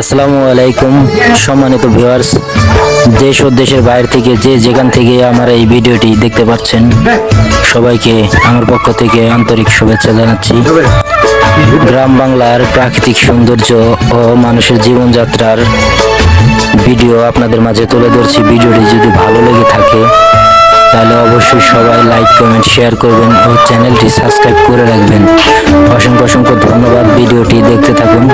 আসসালামু আলাইকুম, সম্মানিত ভিউয়ার্স দেশ ও দেশের বাইরে থেকে যে যেখান থেকে আমার এই ভিডিওটি দেখতে পাচ্ছেন, সবাইকে আমার পক্ষ থেকে আন্তরিক শুভেচ্ছা জানাচ্ছি। গ্রাম বাংলার প্রাকৃতিক সৌন্দর্য ও মানুষের জীবনযাত্রার ভিডিও আপনাদের মাঝে তুলে ধরছি। ভিডিওটি যদি ভালো লেগে থাকে, তাহলে অবশ্যই সবাই লাইক কমেন্ট শেয়ার করবেন ও চ্যানেলটি সাবস্ক্রাইব করে রাখবেন। অসংখ্য অসংখ্য ধন্যবাদ ভিডিওটি দেখতে থাকুন।